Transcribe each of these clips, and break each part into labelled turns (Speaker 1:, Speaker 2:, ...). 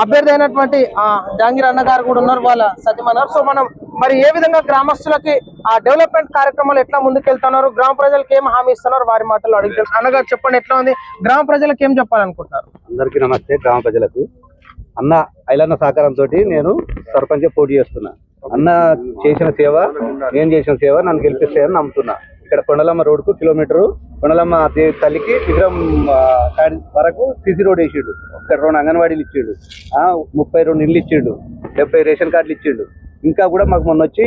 Speaker 1: అభ్యర్థి అయినటువంటి ఆ జాంగీర్ అన్న గారు కూడా ఉన్నారు వాళ్ళ సత్యమన్నారు సో మనం మరి ఏ విధంగా గ్రామస్తులకి ఆ డెవలప్మెంట్ కార్యక్రమాలు ఎట్లా ముందుకెళ్తున్నారు? గ్రామ ప్రజలకు ఏం హామీ ఇస్తున్నారు? వారి మాటలు అడిగితే అన్నగారు చెప్పండి ఎట్లా ఉంది? గ్రామ ప్రజలకు ఏం చెప్పాలనుకుంటున్నారు?
Speaker 2: అందరికీ నమస్తే గ్రామ ప్రజలకు. అన్న ఐలన్న సహకారంతో నేను సర్పంచ్ పోటీ చేస్తున్నా. అన్న చేసిన సేవ నేను చేసిన సేవ నన్ను గెలిపిస్తాయని నమ్ముతున్నా. ఇక్కడ కొండలమ్మ రోడ్కు కిలోమీటరు కొండలమ్మ తల్లికి విగ్రహం వరకు సిసి రోడ్ వేసిండు. ఇక్కడ రెండు అంగన్వాడీలు ఇచ్చిండు. ముప్పై రెండు ఇల్లు ఇచ్చిండు. డెబ్బై రేషన్ కార్డులు ఇచ్చిండు. ఇంకా కూడా మాకు మొన్న వచ్చి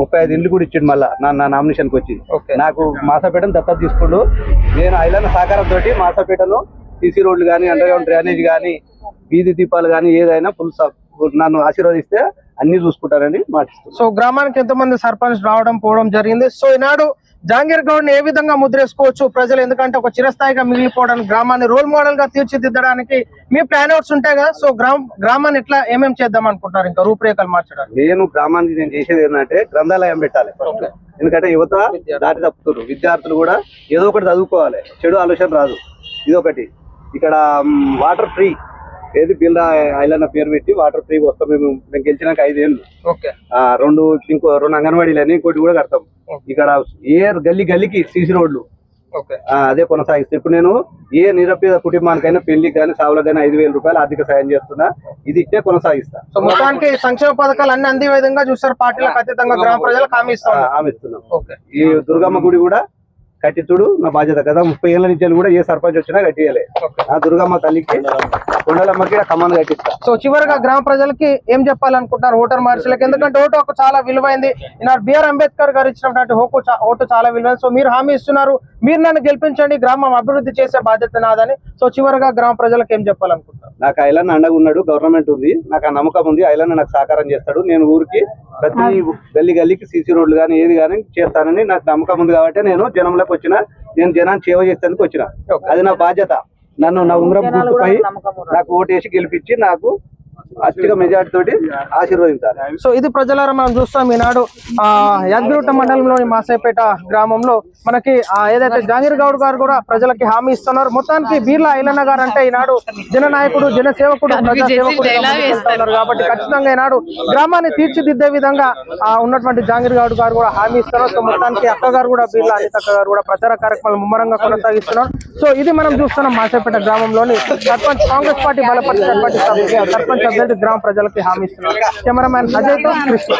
Speaker 2: ముప్పై ఐదు ఇల్లు కూడా ఇచ్చిండు మళ్ళా నా నా నామినేషన్కి వచ్చి.
Speaker 1: ఓకే.
Speaker 2: నాకు మాసాపేటను దత్తత తీసుకుంటూ నేను ఐలన్న సహకారంతో మాసాపేటను సీసీ రోడ్లు కానీ అండర్ గ్రౌండ్ డ్రైనేజ్ కానీ వీధి దీపాలు కానీ ఏదైనా ఫుల్ నన్ను ఆశీర్వదిస్తే అన్ని చూసుకుంటానని మాటిస్తున్నాను.
Speaker 1: సో గ్రామానికి ఎంతమంది సర్పంచ్ రావడం పోవడం జరిగింది. సో ఈనాడు జాంగీర్ గౌడ్ని ఏ విధంగా ముద్రేసుకోవచ్చు? ప్రజలు ఎందుకంటే ఒక చిరస్థాయిగా మిగిలిపోవడానికి గ్రామాన్ని రోల్ మోడల్గా తీర్చిదిద్దడానికి మీ ప్లాన్ అవుట్స్ ఉంటాయి కదా సో గ్రామ గ్రామాన్ని ఎట్లా ఏమేం చేద్దాం అనుకుంటున్నారు? ఇంకా రూపురేఖలు మార్చడానికి.
Speaker 2: నేను గ్రామానికి నేను చేసేది ఏంటంటే గ్రంథాలయం పెట్టాలి. ఎందుకంటే యువత దాటి తప్పుతున్నారు. విద్యార్థులు కూడా ఏదో ఒకటి చదువుకోవాలి. చెడు ఆలోచన రాదు. ఇది ఒకటి ఇక్కడ వాటర్ ఫ్రీ ఏది బిల్లా ఐలన్న పేరు పెట్టి వాటర్ ఫ్రీ వస్తాం. మేము మేము గెలిచినాక ఐదేళ్ళు. రెండు ఇంకో రెండు అంగన్వాడీలు అని ఇంకోటి కూడా కడతాం. ఇక్కడ ఏ గల్లీ గల్లీకి సీసీ రోడ్లు. అదే కొనసాగిస్తాం ఇప్పుడు నేను ఏ నిరపేద కుటుంబానికైనా పెళ్ళికి కానీ సావులకైనా ఐదు వేల రూపాయలు ఆర్థిక సాయం చేస్తున్నా. ఇది ఇచ్చే కొనసాగిస్తా.
Speaker 1: సో మొత్తానికి సంక్షేమ పథకాలు అన్ని అందే విధంగా చూస్తారు. పార్టీలకు అతీతంగా గ్రామ ప్రజలకు హామీ
Speaker 2: ఇస్తున్నాం. ఈ దుర్గమ్మ గుడి కూడా కట్టించుడు నా బాధ్యత కదా. ముప్పై ఏళ్ళ నుంచి కూడా ఏ సర్పంచ్ వచ్చినా కట్టియాలి. ఆ దుర్గమ్మ తల్లికి కొండలమ్మకి కమ్మను కట్టిస్తా.
Speaker 1: సో చివరిగా గ్రామ ప్రజలకి ఏం చెప్పాలనుకుంటున్నారు? ఓటర్ మనుషులకి ఎందుకంటే ఓటు ఒక చాలా విలువైంది. ఈనాడు బిఆర్ అంబేద్కర్ గారు ఇచ్చినటువంటి ఓటు చాలా విలువైంది. సో మీరు హామీ ఇస్తున్నారు. మీరు నన్ను గెలిపించండి. గ్రామం అభివృద్ధి చేసే బాధ్యత నాదని. సో చివరిగా గ్రామ ప్రజలకు ఏం చెప్పాలనుకుంటున్నారు?
Speaker 2: నాకు ఐలన్న అండగా ఉన్నాడు గవర్నమెంట్ ఉంది. నాకు ఆ నమ్మకం ఉంది. ఐలన్న నాకు సహకారం చేస్తాడు. నేను ఊరికి ప్రతి గల్లీ గల్లీకి సీసీ రోడ్లు కానీ ఏది కానీ చేస్తానని నాకు నమ్మకం ఉంది కాబట్టి నేను జనంలోకి వచ్చిన నేను జనాన్ని సేవ చేసేందుకు వచ్చిన. అది నా బాధ్యత. నన్ను నా ఉంగరం గుర్తుపై నాకు ఓటేసి గెలిపించి నాకు అత్యధిక మెజార్టీ తోటి ఆశీర్వదించాలి.
Speaker 1: సో ఇది ప్రజలారా మనం చూస్తాం ఈనాడు ఆ యాదగిరిగుట్ట మండలంలోని మాసేపేట గ్రామంలో మనకి ఆ ఏదైతే జాంగీర్ గౌడ్ గారు కూడా ప్రజలకి హామీ ఇస్తున్నారు. మొత్తానికి బీర్లా ఐలన్న గారు అంటే ఈనాడు జననాయకుడు జన సేవకుడు కాబట్టి ఖచ్చితంగా ఈనాడు గ్రామాన్ని తీర్చిదిద్దే విధంగా ఆ ఉన్నటువంటి జాంగీర్ గౌడ్ గారు కూడా హామీ ఇస్తున్నారు. సో మొత్తానికి అక్క గారు కూడా బీర్లా అనిత అక్క గారు కూడా ప్రచార కార్యక్రమాలు ముమ్మరంగా కొనసాగిస్తున్నారు. సో ఇది మనం చూస్తున్నాం మాసేపేట గ్రామంలోని సర్పంచ్ కాంగ్రెస్ పార్టీ బలపరిచినటువంటి సర్పంచ్ అభ్యర్థి గ్రామ ప్రజలకి హామీ ఇస్తున్నారు కెమెరామ్యాన్ అజయ్తో కృష్ణ.